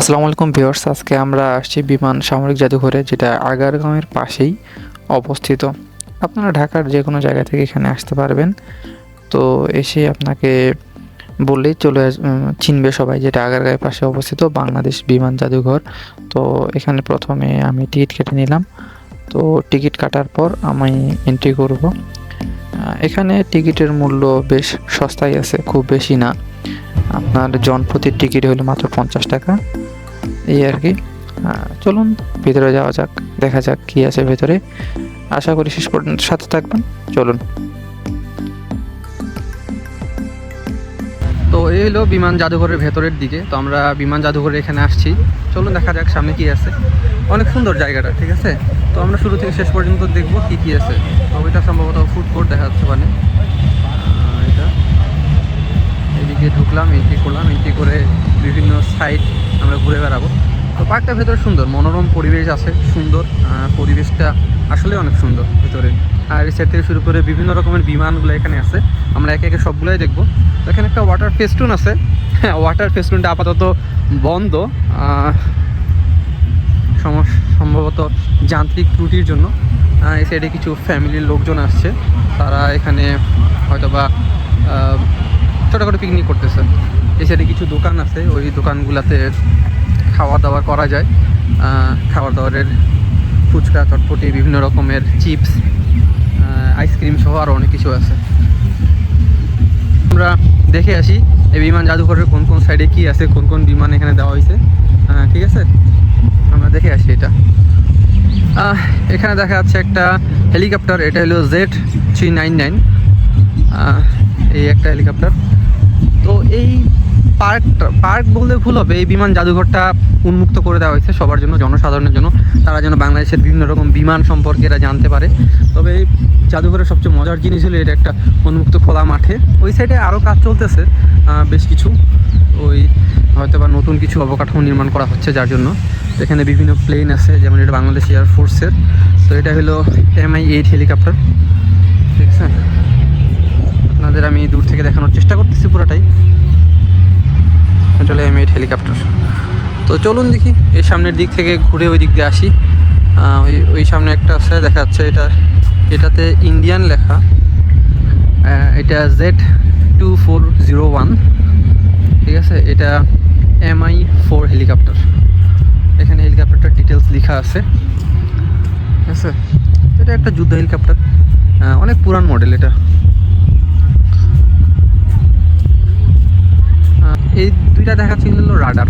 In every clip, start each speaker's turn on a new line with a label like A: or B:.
A: আসসালামু আলাইকুম ভিউয়ার্স, আজকে আমরা আসছি বিমান সামরিক জাদুঘরে, যেটা আগারগাঁওয়ের পাশেই অবস্থিত। আপনারা ঢাকার যে কোনো জায়গা থেকে এখানে আসতে পারবেন। তো এসে আপনাকে বললেই চলে চিনবে সবাই যেটা আগারগাঁয়ের পাশে অবস্থিত, বাংলাদেশ বিমান জাদুঘর। তো এখানে প্রথমে আমি টিকিট কেটে নিলাম। তো টিকিট কাটার পর আমি এন্ট্রি করব। এখানে টিকিটের মূল্য বেশ সস্তাই আছে, খুব বেশি না। আপনার জন প্রতি টিকিট হলো মাত্র পঞ্চাশ টাকা। এই আর কি। চলুন, ভিতরে যাওয়া যাক, দেখা যাক কি আছে ভেতরে। আশা করি শেষ পর্যন্ত সাথে থাকবেন। চলুন।
B: তো এই হলো বিমান জাদুঘরের ভেতরের দিকে। তো আমরা বিমান জাদুঘরে এখানে আসছি। চলুন দেখা যাক সামনে কি আছে। অনেক সুন্দর জায়গাটা, ঠিক আছে? তো আমরা শুরু থেকে শেষ পর্যন্ত দেখব কি কি আছে। এটা সম্ভবত ফুড কোর্ট দেখা যাচ্ছে মানে এটা। এদিকে ঢুকলাম এন্ট্রি করলাম এন্ট্রি করে বিভিন্ন সাইট আমরা ঘুরে বেড়াবো। তো পার্কটা ভেতরে সুন্দর মনোরম পরিবেশ আছে সুন্দর। পরিবেশটা আসলে অনেক সুন্দর ভেতরে। আর সাইড থেকে শুরু করে বিভিন্ন রকমের বিমানগুলো এখানে আছে। আমরা একে একে সবগুলোই দেখব। তো এখানে একটা ওয়াটার ফেস্টুন আছে। হ্যাঁ ওয়াটার ফেস্টুনটা আপাতত বন্ধ। সম্ভবত যান্ত্রিক ত্রুটির জন্য। এই সাইডে কিছু ফ্যামিলির লোকজন আসছে। তারা এখানে হয়তোবা আহ, ছোটোখাটো পিকনিক করতেছে। এই সাইডে কিছু দোকান আছে। ওই দোকানগুলোতে খাওয়া দাওয়া করা যায়। আহ, দাওয়ারের ফুচকা চটপটি বিভিন্ন রকমের চিপস আইসক্রিম সহ আরও অনেক কিছু আছে। আমরা দেখে আসি এই বিমান জাদুঘরের কোন কোন সাইডে কি আছে কোন কোন বিমান এখানে দেওয়া হয়েছে। ঠিক আছে? আমরা দেখে আসি এটা। এখানে দেখা যাচ্ছে একটা হেলিকপ্টার এটা হলো জেড থ্রি নাইন নাইন। এই একটা হেলিকপ্টার। তো এই পার্কটা পার্ক বললে ভুল হবে, এই বিমান জাদুঘরটা উন্মুক্ত করে দেওয়া হয়েছে সবার জন্য, জনসাধারণের জন্য। তারা যেন বাংলাদেশের বিভিন্ন রকম বিমান সম্পর্কে এরা জানতে পারে। তবে এই জাদুঘরের সবচেয়ে মজার জিনিস হলো এটা একটা উন্মুক্ত খোলা মাঠে। ওই সাইডে আরও কাজ চলতেছে বেশ কিছু। ওই হয়তো বা নতুন কিছু অবকাঠামো নির্মাণ করা হচ্ছে যার জন্য। এখানে বিভিন্ন প্লেন আছে, যেমন এটা বাংলাদেশ এয়ারফোর্সের তো এটা হলো এমআই এইট হেলিকপ্টার ঠিক আছে? আপনাদের আমি দূর থেকে দেখানোর চেষ্টা করতেছি পুরোটাই। এটা হলো এম এইট হেলিকপ্টার তো চলুন দেখি, এই সামনের দিক থেকে ঘুরে ওই দিক দিয়ে আসি। ওই ওই সামনে একটা আছে, দেখা যাচ্ছে এটা, এটাতে ইন্ডিয়ান লেখা। এটা Z two four zero one ঠিক আছে? এটা এমআই ফোর হেলিকপ্টার এখানে হেলিকপ্টারটার ডিটেলস লেখা আছে। ঠিক আছে? এটা একটা যুদ্ধ হেলিকপ্টার অনেক পুরান মডেল এটা। এই দুইটা দেখাচ্ছিল হলো রাডার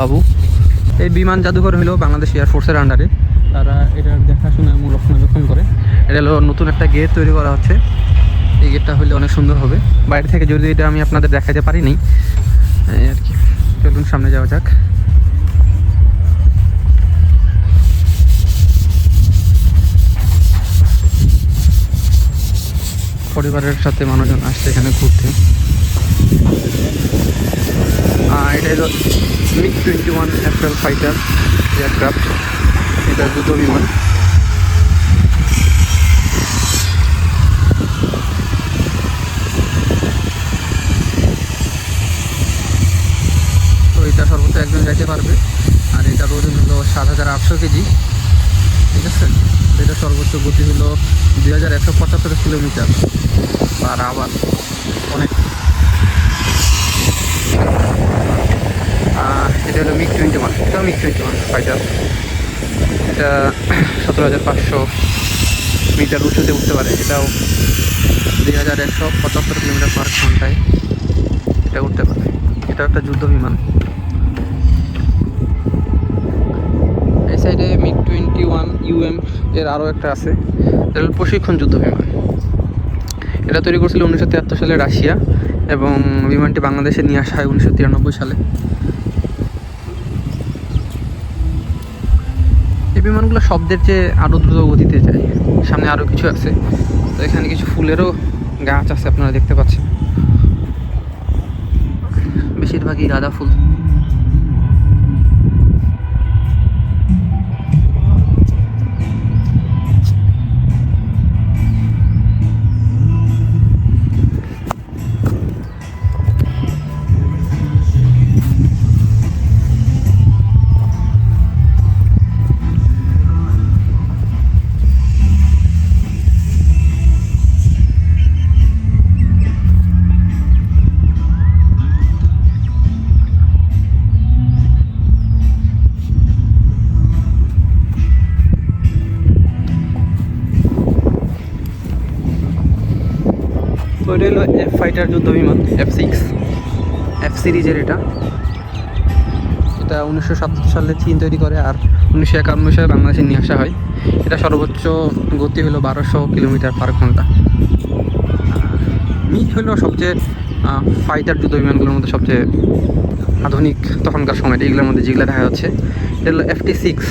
B: বাবু। এই বিমান জাদুঘর হলো বাংলাদেশ এয়ারফোর্সের আন্ডারে তারা এটার দেখাশোনা এবং রক্ষণাবেক্ষণ করে। এটা হলো নতুন একটা গেট তৈরি করা হচ্ছে। এই গেটটা হলে অনেক সুন্দর হবে। বাইরে থেকে যদি এটা আমি আপনাদের দেখাতে পারিনি আর কি। চলুন সামনে যাওয়া যাক। পরিবারের সাথে মানুষজন আসছে এখানে ঘুরতে। এটা টোয়েন্টি ওয়ান এটা বিমান। তো এটা সর্বোচ্চ একজন যাইতে পারবে। আর এটার ওজন হলো সাত হাজার আটশো কেজি। ঠিক আছে? এটা সর্বোচ্চ গতি হলো দুই হাজার একশো পঁচাত্তর কিলোমিটার আর আবার অনেক। এটা হলো মিগ টোয়েন্টি ওয়ান, এটাও মিগ টোয়েন্টি ওয়ান ফাইটার এটা সতেরো হাজার পাঁচশো মিটার উঁচুতে উঠতে পারে, এটাও দুই হাজার একশো পঁচাত্তর কিলোমিটার পার ঘন্টায় এটা উঠতে পারে। এটা একটা যুদ্ধ বিমান। এই সাইডে টোয়েন্টি ওয়ান ইউএম এর আরও একটা আছে। এটা প্রশিক্ষণ যুদ্ধ বিমান। এটা তৈরি করেছিল উনিশশো তিয়াত্তর সালে রাশিয়া এবং বিমানটি বাংলাদেশে নিয়ে আসা হয় উনিশশো তিরানব্বই সালে। এই বিমানগুলো শব্দের যে আরও দ্রুত গতিতে যায়। সামনে আরও কিছু আছে। তো এখানে কিছু ফুলেরও গাছ আছে, আপনারা দেখতে পাচ্ছেন। বেশিরভাগই গাঁদা ফুল। তো হলো এফ ফাইটার যুদ্ধ বিমান এফ সিক্স এফ সিরিজের এটা। এটা উনিশশো সাতাত্তর সালে চীন তৈরি করে আর উনিশশো একান্ন সালে বাংলাদেশে নিয়ে আসা হয়। এটা সর্বোচ্চ গতি হলো বারোশো কিলোমিটার পার ঘণ্টা। মিগ হলো সবচেয়ে ফাইটার যুদ্ধ বিমানগুলোর মধ্যে সবচেয়ে আধুনিক তখনকার সময়, এগুলোর মধ্যে যেগুলো দেখা যাচ্ছে। এটা হলো এফ টি সিক্স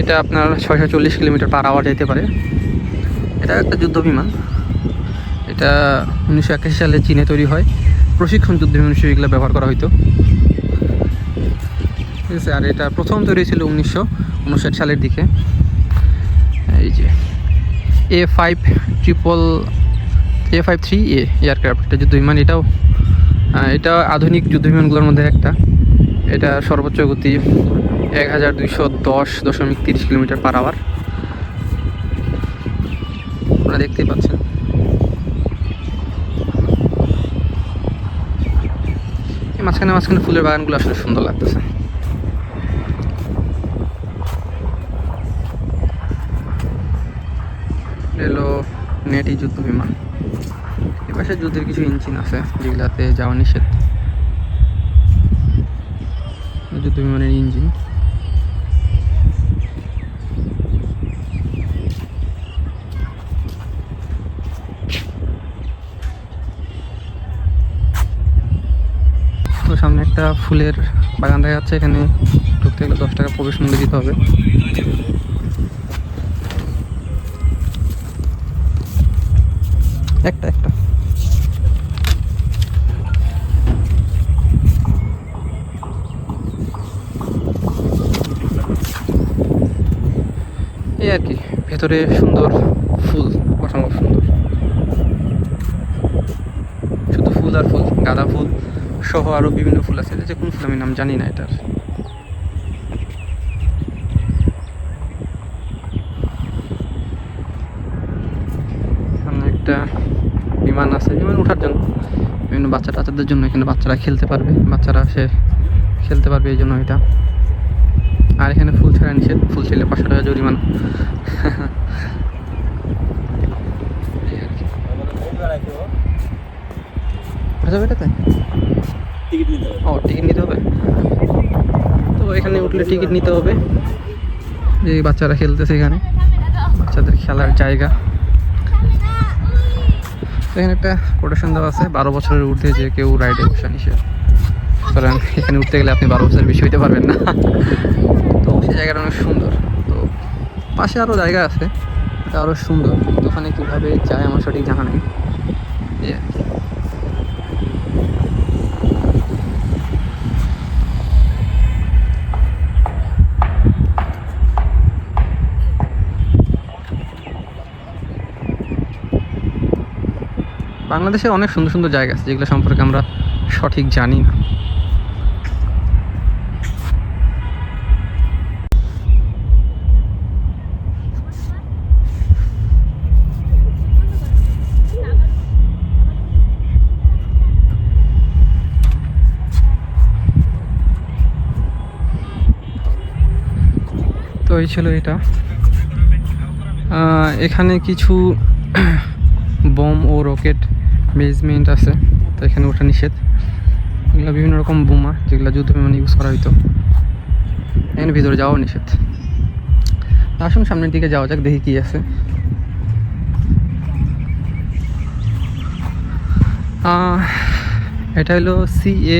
B: এটা আপনার ছয়শো চল্লিশ কিলোমিটার পার আওয়ার যেতে পারে। এটা একটা যুদ্ধ বিমান। এটা উনিশশো একাশি সালে চীনে তৈরি হয়। প্রশিক্ষণ যুদ্ধ হিসেবে এগুলো ব্যবহার করা হতো ঠিক আছে, আর এটা প্রথম তৈরি ছিল উনিশশো উনষাট সালের দিকে। এই যে A five triple A five three A aircraft এটা যুদ্ধ বিমান, এটাও এটা আধুনিক যুদ্ধ বিমানগুলোর মধ্যে একটা। এটা সর্বোচ্চ গতি এক হাজার দুইশো দশ দশমিক তিরিশ কিলোমিটার পার আওয়ার। আপনারা দেখতেই পাচ্ছেন এই মাঝখানে মাঝখানে ফুলের বাগানগুলো আসলে সুন্দর লাগতেছে। এলো নেটি যুদ্ধ বিমান। এপাশে যুদ্ধের কিছু ইঞ্জিন আছে যেগুলাতে যাওয়া নিষেধ। যুদ্ধ বিমানের ইঞ্জিন তো সামনে একটা ফুলের বাগান দেখা যাচ্ছে। এখানে ঢুকতে গেলে দশ টাকা প্রবেশ মূল্য দিতে হবে। একটা একটা। এই আর কি, ভেতরে সুন্দর ফুল অসম্ভব সুন্দর। শুধু ফুল আর ফুল, গাঁদা ফুল। সহ আরও বিভিন্ন ফুল আছে। যে কোন ফুল আমি নাম জানি না এটার। একটা বিমান আছে। বিমান ওঠার জন্য বিভিন্ন বাচ্চা টাচ্চাদের জন্য এখানে বাচ্চারা খেলতে পারবে। বাচ্চারা সে খেলতে পারবে এই জন্য এটা। আর এখানে ফুল ছাড়া নিষেধ। ফুল ছেলে পাঁচশো টাকা জরিমানা এই আর কি। ওঠা যাবে এটাতে ও টিকিট নিতে হবে? তো এখানে উঠলে টিকিট নিতে হবে। যে বাচ্চারা খেলতেছে এখানে। বাচ্চাদের খেলার জায়গা। এখানে একটা কোটেশন দেওয়া আছে বারো বছরের ঊর্ধ্বে যে কেউ রাইডে বসা নিষেধ। সুতরাং এখানে উঠতে গেলে আপনি বারো বছরের বেশি হইতে পারবেন না। তো সেই জায়গাটা অনেক সুন্দর। তো পাশে আরও জায়গা আছে এটা আরও সুন্দর। কিন্তু ওখানে কীভাবে যায় আমার সঠিক জানা নেই। বাংলাদেশে অনেক সুন্দর সুন্দর জায়গা আছে যেগুলো সম্পর্কে আমরা সঠিক জানি না। তো এই ছিল এটা। এখানে কিছু বোম ও রকেট বেসমেন্ট আছে, তো এখানে ওঠা নিষেধ। এগুলো বিভিন্ন রকম বোমা, যেগুলো যুদ্ধ বিমানে ইউজ করা হইতো। এখানে ভিতরে যাওয়াও নিষেধ। আসুন সামনের দিকে যাওয়া যাক, দেখি কি আছে। এটা হলো C A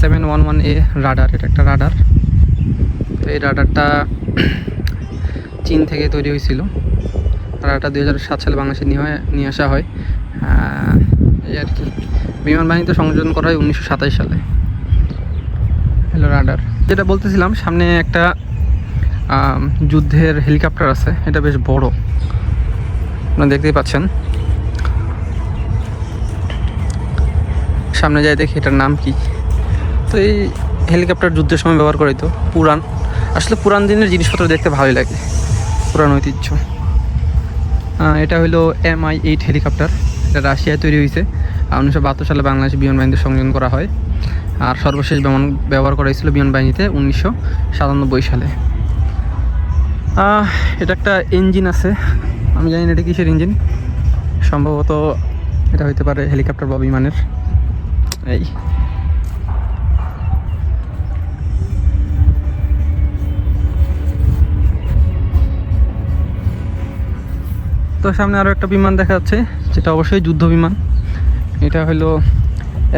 B: seven one one A radar এটা একটা রাডার তো এই রাডারটা চীন থেকে তৈরি হয়েছিল। রাডারটা দুই হাজার সাত সালে বাংলাদেশে নিয়ে নিয়ে আসা হয়। এই আর কি। বিমান বাহিনীতে সংযোজন করা হয় উনিশশো সাতাশ সালে। হ্যালো রাডার যেটা বলতেছিলাম সামনে একটা যুদ্ধের হেলিকপ্টার আছে। এটা বেশ বড়। আপনারা দেখতেই পাচ্ছেন। সামনে যাই দেখি এটার নাম কি। তো এই হেলিকপ্টার যুদ্ধের সময় ব্যবহার করা হতো পুরান আসলে পুরান দিনের জিনিসপত্র দেখতে ভালোই লাগে। পুরান ঐতিহ্য। এটা হলো এম আই এইট হেলিকপ্টার এটা রাশিয়ায় তৈরি হয়েছে উনিশশো বাহাত্তর সালে বাংলাদেশ বিমান বাহিনীতে সংযোজন করা হয়। আর সর্বশেষ বিমান ব্যবহার করা হয়েছিল বিমান বাহিনীতে উনিশশো সাতানব্বই সালে। এটা একটা ইঞ্জিন আছে। আমি জানি না এটা কিসের ইঞ্জিন সম্ভবত এটা হইতে পারে হেলিকপ্টার বা বিমানের। এই। তো সামনে আরও একটা বিমান দেখা যাচ্ছে, যেটা অবশ্যই যুদ্ধ বিমান। এটা হলো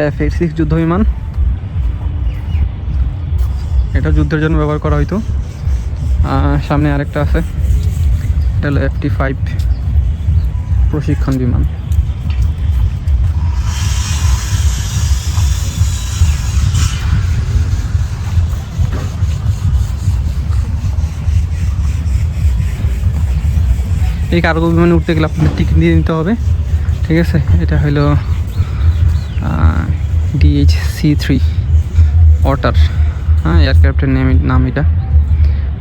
B: এফ সিক্স যুদ্ধ বিমান। এটা যুদ্ধের জন্য ব্যবহার করা হয়তো সামনে আরেকটা আছে। এটা হলো এফ টি ফাইভ প্রশিক্ষণ বিমান। এই কার্গো বিমানে উঠতে গেলে আপনাদের টিকিট দিয়ে নিতে হবে। ঠিক আছে? এটা হলো ডিএইচ সি থ্রি ওয়াটার হ্যাঁ এয়ারক্রাফটের নেম নাম এটা।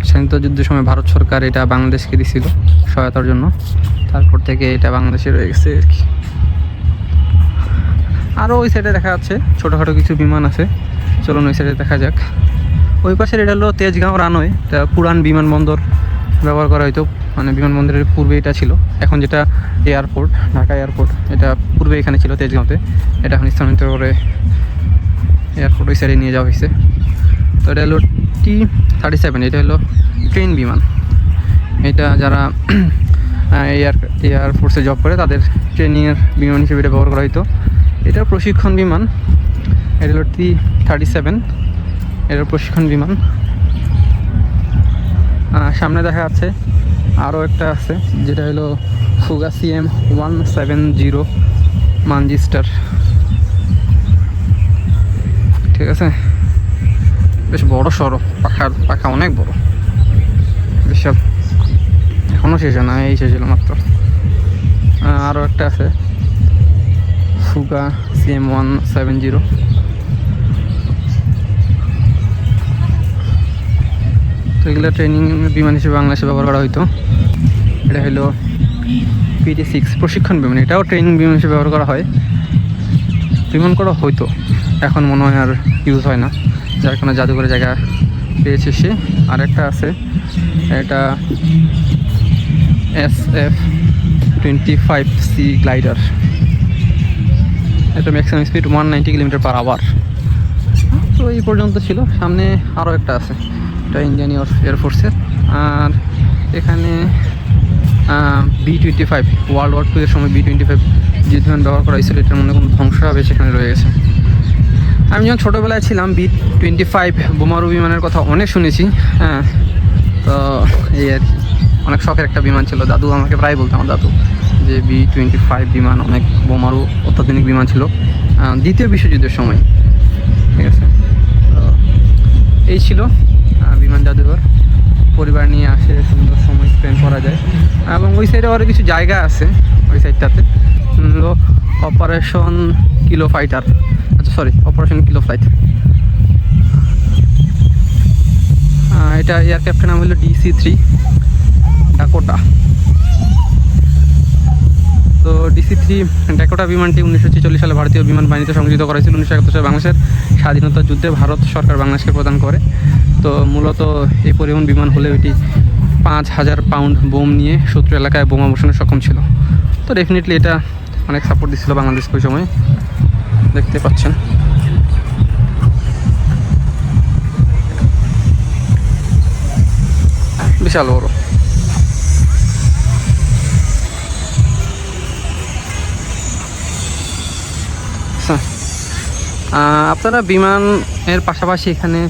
B: স্বাধীনতা যুদ্ধের সময় ভারত সরকার এটা বাংলাদেশকে দিছিল সহায়তার জন্য। তারপর থেকে এটা বাংলাদেশে রয়ে গেছে আর কি। আরও ওই সাইডে দেখা যাচ্ছে, ছোটোখাটো কিছু বিমান আছে। চলুন ওই সাইডে দেখা যাক। ওই পাশের এটা হলো তেজগাঁও রানওয়ে পুরান বিমানবন্দর। ব্যবহার করা হয়তো মানে বিমানবন্দরের পূর্বে এটা ছিল। এখন যেটা এয়ারপোর্ট, ঢাকা এয়ারপোর্ট, এটা পূর্বে এখানে ছিল, তেজগাঁওতে। এটা এখন স্থানান্তর করে এয়ারপোর্ট ওই সাইডে নিয়ে যাওয়া হয়েছে। তো এটা হলো টি থার্টি সেভেন এটা হলো ট্রেন বিমান। এটা যারা এয়ার এয়ারফোর্সে জব করে, তাদের ট্রেনিংয়ের বিমান হিসেবে এটা ব্যবহার করা হতো এটা প্রশিক্ষণ বিমান। এটা হলো টি থার্টি সেভেন এটার প্রশিক্ষণ বিমান। সামনে দেখা যাচ্ছে আরও একটা আছে, যেটা হলো Fouga CM one seven zero Magister ঠিক আছে? বেশ বড় সড়ো পাখা পাখা অনেক বড়। বিশাল এখনও শেষ না, এই শেষ হলো মাত্র। আরও একটা আছে Fouga CM one seven zero তো এগুলো ট্রেনিং বিমান হিসেবে বাংলাদেশে ব্যবহার করা হতো এটা হলো পিটি সিক্স প্রশিক্ষণ বিমান, এটাও ট্রেনিং বিমান হিসেবে ব্যবহার করা হয়। বিমান করা হয়তো এখন মনে হয় আর ইউজ হয় না। যার কোনো জাদুঘরের জায়গা পেয়েছে সে। আর একটা আছে, এটা S F twenty five C glider এটা maximum speed one ninety kilometer per hour তো এই পর্যন্ত ছিল, সামনে আরও একটা আছে। এটা ইন্ডিয়ান এয়ারফোর্সের আর এখানে B twenty five world war two এর সময় বি টোয়েন্টি ফাইভ যুদ্ধ বিমান ব্যবহার করা হয়েছিল, এটার মধ্যে কোনো ধ্বংস হবে সেখানে রয়ে গেছে। আমি যখন ছোটোবেলায় ছিলাম বি টোয়েন্টি ফাইভ বোমারু বিমানের কথা অনেক শুনেছি হ্যাঁ তো এই আর কি। অনেক শখের একটা বিমান ছিল। দাদু আমাকে প্রায় বলতো, আমার দাদু, যে বি টোয়েন্টি ফাইভ বিমান অনেক বোমারু অত্যাধুনিক বিমান ছিল দ্বিতীয় বিশ্বযুদ্ধের সময়। ঠিক আছে? তো এই ছিল। বিমান জাদুঘর পরিবার নিয়ে আসে, সুন্দর সময় স্পেন্ড করা যায়। এবং ওই সাইডে আরও কিছু জায়গা আছে, ওই সাইডটাতে অপারেশন কিলো ফাইটার আচ্ছা সরি অপারেশন কিলো ফ্লাইট এটা এয়ারক্রাফটের নাম হলো ডিসি থ্রি ডাকোটা তো ডিসি থ্রি ডাকোটা বিমানটি উনিশশো ছেচল্লিশ সালে ভারতীয় বিমান বাহিনীতে সংযোজিত করা হয়েছিল। উনিশশো একাত্তর সালে বাংলাদেশের স্বাধীনতা যুদ্ধে ভারত সরকার বাংলাদেশকে প্রদান করে। তো মূলত এই পরিবহন বিমান হলে এটি পাঁচ হাজার পাউন্ড বোম নিয়ে শত্রু এলাকায় বোমা বসানো সক্ষম ছিল। তো ডেফিনেটলি এটা অনেক সাপোর্ট দিচ্ছিল বাংলাদেশ ওই সময়। দেখতে পাচ্ছেন। বিশাল বড়। আচ্ছা। আপনারা বিমানের পাশাপাশি এখানে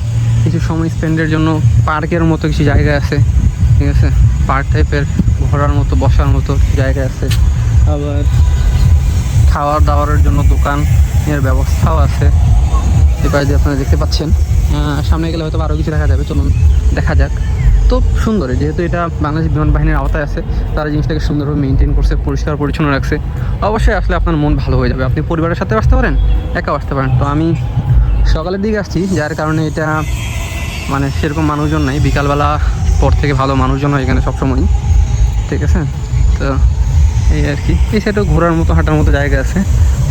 B: কিছু সময় স্পেন্ডের জন্য পার্কের মতো কিছু জায়গা আছে, ঠিক আছে? পার্ক টাইপের ঘোরার মতো, বসার মতো জায়গা আছে। আবার খাওয়ার দাওয়ারের জন্য দোকান এর ব্যবস্থাও আছে। এবার যে আপনারা দেখতে পাচ্ছেন সামনে গেলে হয়তো আরও কিছু দেখা যাবে, চলুন দেখা যাক। তো সুন্দর, যেহেতু এটা বাংলাদেশ বিমান বাহিনীর আওতায় আছে, তারা জিনিসটাকে সুন্দরভাবে মেনটেন করছে, পরিষ্কার পরিচ্ছন্ন রাখছে। অবশ্যই আসলে আপনার মন ভালো হয়ে যাবে। আপনি পরিবারের সাথে আসতে পারেন, একাও আসতে পারেন। তো আমি সকালের দিকে আসছি, যার কারণে এটা মানে সেরকম মানুষজন নাই। বিকালবেলা পর থেকে ভালো মানুষজন হয় এখানে সবসময় ঠিক আছে? তো এই আর কি। এই সাইডেও ঘোরার মতো, হাঁটার মতো জায়গা আছে।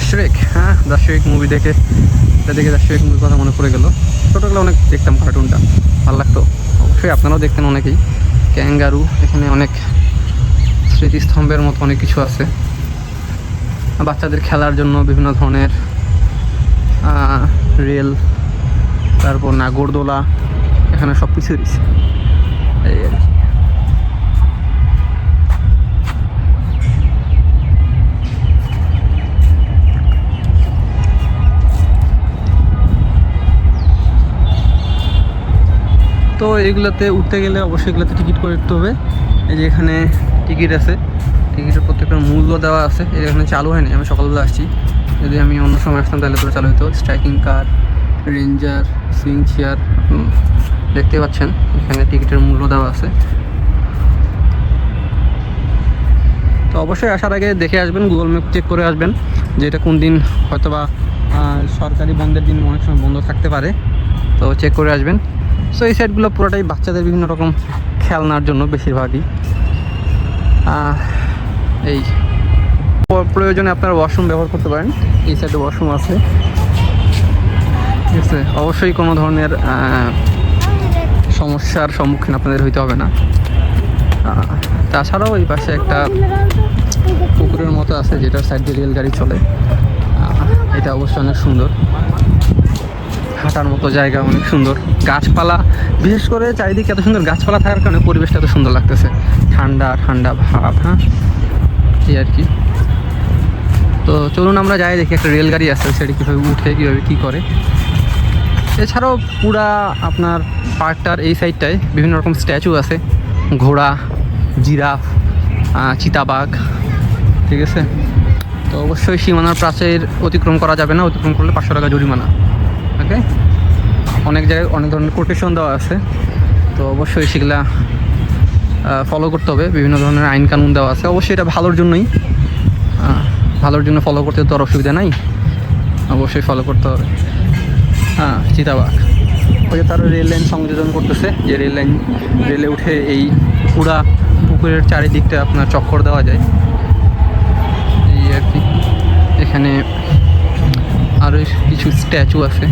B: শ্রেক হ্যাঁ? দ্য শ্রেক মুভি দেখে, এটা দেখে দ্য শ্রেক মুভির কথা মনে পড়ে গেল। ছোটোবেলা অনেক দেখতাম কার্টুনটা ভালো লাগতো। অবশ্যই আপনারাও দেখতেন অনেকেই। ক্যাঙ্গারু, এখানে অনেক স্মৃতিস্তম্ভের মতো অনেক কিছু আছে। বাচ্চাদের খেলার জন্য বিভিন্ন ধরনের রেল, তারপর নাগরদোলা, এখানে সব কিছু কি। তো এগুলোতে উঠতে গেলে অবশ্যই এগুলোতে টিকিট করে উঠতে হবে। এই যে এখানে টিকিট আছে। টিকিটের প্রত্যেকটা মূল্য দেওয়া আছে। এখানে চালু হয়নি, আমি সকালবেলা আসছি। যদি আমি অন্য সময় আসতাম, তাহলে তো চালু হতো। Striking car ranger swing chair দেখতে পাচ্ছেন। এখানে টিকিটের মূল্য দেওয়া আছে। তো অবশ্যই আসার আগে দেখে আসবেন গুগল ম্যাপ চেক করে আসবেন যে এটা কোন দিন হয়তোবা সরকারি বন্ধের দিন অনেক সময় বন্ধ থাকতে পারে। তো চেক করে আসবেন। সো এই সাইডগুলো পুরোটাই বাচ্চাদের বিভিন্ন রকম খেলনার জন্য বেশিরভাগই। এই, প্রয়োজনে আপনারা ওয়াশরুম ব্যবহার করতে পারেন। এই সাইডে ওয়াশরুম আছে। ঠিক আছে? অবশ্যই কোনো ধরনের সমস্যার সম্মুখীন আপনাদের হইতে হবে না। তাছাড়াও এই পাশে একটা পুকুরের মতো আছে, যেটার সাইড দিয়ে রেলগাড়ি চলে। এটা অবশ্যই অনেক সুন্দর। হাঁটার মতো জায়গা অনেক সুন্দর। গাছপালা, বিশেষ করে চারিদিকে এত সুন্দর গাছপালা থাকার কারণে পরিবেশটা এত সুন্দর লাগতেছে। ঠান্ডা ঠান্ডা ভাব হ্যাঁ? এই আর কি। তো চলুন আমরা যাই, দেখি একটা রেলগাড়ি আছে সেটা কীভাবে উঠে, কীভাবে কী করে। এছাড়াও পুরা আপনার পার্কটার এই সাইডটায় বিভিন্ন রকম স্ট্যাচু আছে। ঘোড়া, জিরাফ চিতাবাঘ, ঠিক আছে? তো অবশ্যই সীমানার প্রাচীর অতিক্রম করা যাবে না, অতিক্রম করলে পাঁচশো টাকা জরিমানা ওকে অনেক জায়গায় অনেক ধরনের কোটেশন দেওয়া আছে। তো অবশ্যই সেগুলা ফলো করতে হবে। বিভিন্ন ধরনের আইন কানুন দেওয়া আছে। অবশ্যই এটা ভালোর জন্যই। ভালোর জন্য ফলো করতে তো আর অসুবিধা নাই। অবশ্যই ফলো করতে হবে। হ্যাঁ চিতাবাঘ। ওই যে তারা রেল লাইন সংযোজন করতেছে, যে রেল লাইন রেলে উঠে এই পুরা পুকুরের চারিদিকটা আপনার চক্কর দেওয়া যায়। এই আর কি। এখানে আরও কিছু স্ট্যাচু আছে।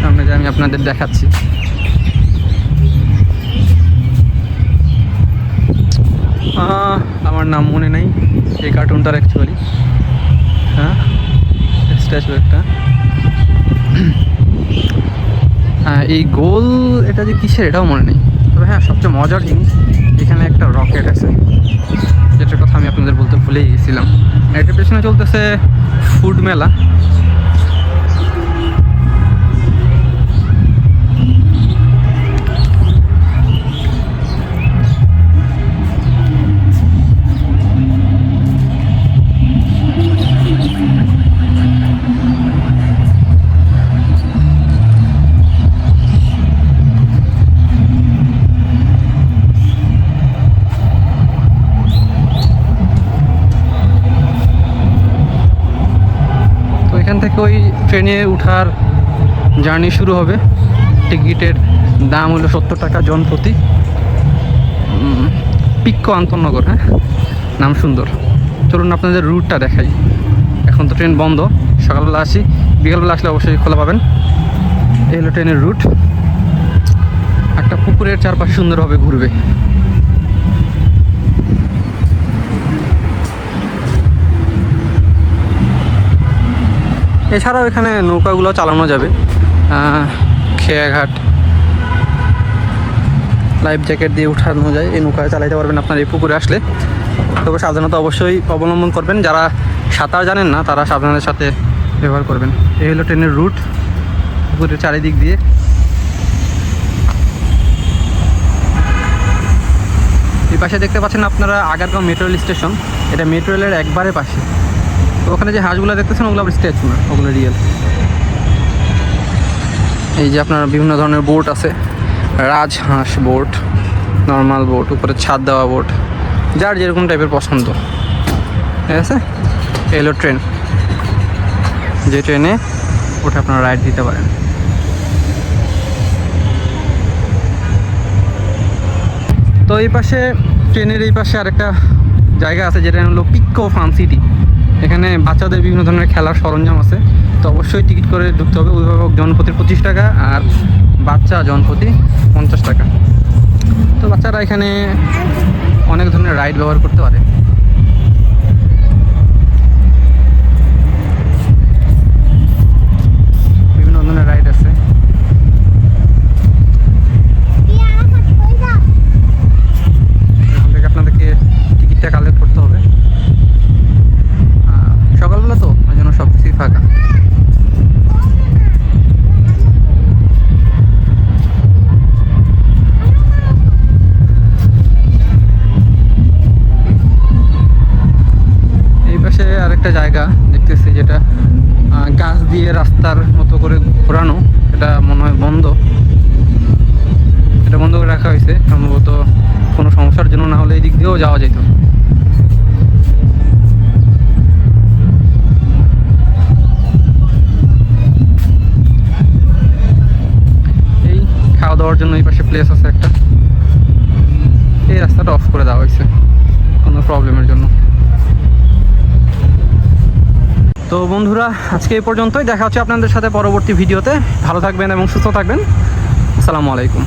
B: সামনে যে আমি আপনাদের দেখাচ্ছি। আমার নাম মনে নেই। এই কার্টুনটার অ্যাকচুয়ালি হ্যাঁ? স্ট্যাচু একটা। হ্যাঁ এই গোল এটা যে কিসের এটাও মনে নেই। তবে হ্যাঁ সবচেয়ে মজার জিনিস, এখানে একটা রকেট আছে। যেটার কথা আমি আপনাদের বলতে ভুলেই গেছিলাম। এটার পেছনে চলতেছে ফুড মেলা। ট্রেনে উঠার জার্নি শুরু হবে। টিকিটের দাম হলো সত্তর টাকা জন প্রতি। পিক্কো আন্তনগর হ্যাঁ? নাম সুন্দর। চলুন আপনাদের রুটটা দেখাই। এখন তো ট্রেন বন্ধ। সকালবেলা আসি। বিকালবেলা আসলে অবশ্যই খোলা পাবেন। এই হলো ট্রেনের রুট একটা পুকুরের চারপাশে সুন্দরভাবে ঘুরবে। এছাড়াও এখানে নৌকাগুলো চালানো যাবে। খেয়াঘাট। লাইফ জ্যাকেট দিয়ে উঠানো যায়। এই নৌকা চালাইতে পারবেন আপনার এই পুকুরে আসলে। তবে সাবধানতা অবশ্যই অবলম্বন করবেন। যারা সাঁতার জানেন না, তারা সাবধানের সাথে ব্যবহার করবেন। এই হলো ট্রেনের রুট। পুকুরের চারিদিক দিয়ে। এই পাশে দেখতে পাচ্ছেন আপনারা আগারগাঁও মেট্রো রেল স্টেশন। এটা মেট্রো রেলের একবারে পাশে। ওখানে যে হাঁসগুলো দেখতেছেন, ওগুলো আবার স্ট্যাচু না? ওগুলো রিয়েল এই যে আপনার বিভিন্ন ধরনের বোট আছে। রাজহাঁস বোট নর্মাল বোট উপরে ছাদ দেওয়া বোট যার যেরকম টাইপের পছন্দ। ঠিক আছে? এলো ট্রেন যে ট্রেনে ওটা আপনারা রাইড দিতে পারেন। তো এই পাশে ট্রেনের এই পাশে আরেকটা জায়গা আছে, যেটা হলো পিক্কো ফার্ম সিটি এখানে বাচ্চাদের বিভিন্ন ধরনের খেলার সরঞ্জাম আছে। তো অবশ্যই টিকিট করে ঢুকতে হবে। অভিভাবক জনপতি পঁচিশ টাকা আর বাচ্চা জনপ্রতি পঞ্চাশ টাকা। তো বাচ্চারা এখানে অনেক ধরনের রাইড ব্যবহার করতে পারে। বিভিন্ন ধরনের রাইড আছে। আপনাদেরকে টিকিটটা কালেক্ট ফাঁকা। এই পাশে আরেকটা জায়গা দেখতেছি যেটা গাছ দিয়ে রাস্তার মতো করে ঘোরানো। এটা মনে হয় বন্ধ। এটা বন্ধ করে রাখা হয়েছে। সম্ভবত কোনো সমস্যার জন্য না হলে এই দিক দিয়েও যাওয়া যেত। দাওয়ার জন্য এই পাশে প্লেস আছে একটা। এই রাস্তাটা অফ করে দেওয়া হয়েছে, কোনো প্রবলেমের জন্য। তো বন্ধুরা, আজকে এই পর্যন্তই। দেখা হচ্ছে আপনাদের সাথে পরবর্তী ভিডিওতে ভালো থাকবেন এবং সুস্থ থাকবেন। আসসালামু আলাইকুম।